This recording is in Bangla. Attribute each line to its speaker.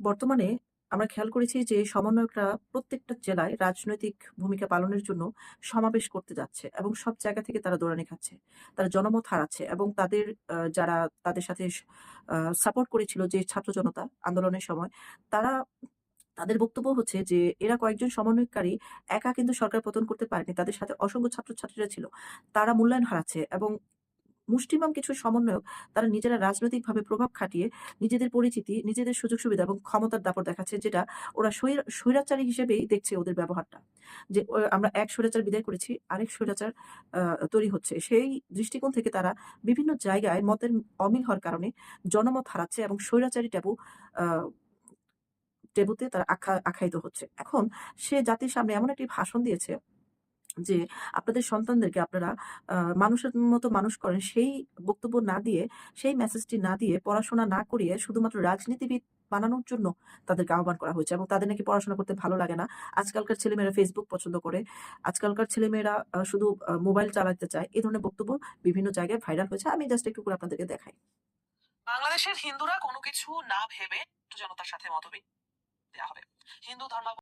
Speaker 1: বর্তমানে আমরা খেয়াল করেছি যে সমন্বয়করা প্রত্যেকটা জেলায় রাজনৈতিক ভূমিকা পালনের জন্য সমাবেশ করতে যাচ্ছে এবং সব জায়গা থেকে তারা দৌড়ানি খাচ্ছে। তারা জনমত হারাচ্ছে এবং তাদের যারা তাদের সাথে সাপোর্ট করেছিল যে ছাত্র জনতা আন্দোলনের সময়, তারা তাদের বক্তব্য হচ্ছে যে এরা কয়েকজন সমন্বয়কারী একা কিন্তু সরকার পতন করতে পারেনি। তাদের সাথে অসংখ্য ছাত্রছাত্রীরা ছিল। তারা মূল্যায়ন হারাচ্ছে এবং মুষ্টিমেয় কিছু সমন্বয়ক তারা নিজেরা রাজনৈতিকভাবে প্রভাব খাটিয়ে নিজেদের পরিচিতি, নিজেদের সুযোগ-সুবিধা এবং ক্ষমতার দাপট দেখাচ্ছে যেটা ওরা স্বৈর স্বৈরাচারী হিসেবেই দেখছে ওদের ব্যবহারটা। যে আমরা এক স্বৈরাচার বিদায় করেছি, আরেক স্বৈরাচার তৈরি হচ্ছে। সেই দৃষ্টিকোণ থেকে তারা বিভিন্ন জায়গায় মতের অমিল হওয়ার কারণে জনমত হারাচ্ছে এবং স্বৈরাচারী ট্যাবু আ ট্যাবুতে তারা আখ্যা আখ্যায়িত হচ্ছে। এখন সে জাতির সামনে এমন একটি ভাষণ দিয়েছে যে আপনাদের সন্তানদেরকে আপনারা মানুষের মতো মানুষ করেন সেই বক্তব্য না দিয়ে, সেই মেসেজটি না দিয়ে, পড়াশোনা না করিয়ে শুধুমাত্র রাজনীতিবিদ বানানোর জন্য তাদেরকে আহ্বান করা হয়েছে এবং তাদের নাকি পড়াশোনা করতে ভালো লাগে না। আজকালকার ছেলেমেয়েরা Facebook পছন্দ করে। আজকালকার ছেলেমেয়েরা শুধু মোবাইল চালাতে চায়। এ ধরনের বক্তব্য বিভিন্ন জায়গায় ভাইরাল হয়েছে। আমি জাস্ট একটু করে আপনাদেরকে দেখাই।
Speaker 2: বাংলাদেশের হিন্দুরা কোনো কিছু না ভেবে জনতার সাথে মতবিদ দেওয়া হবে হিন্দু ধর্মাব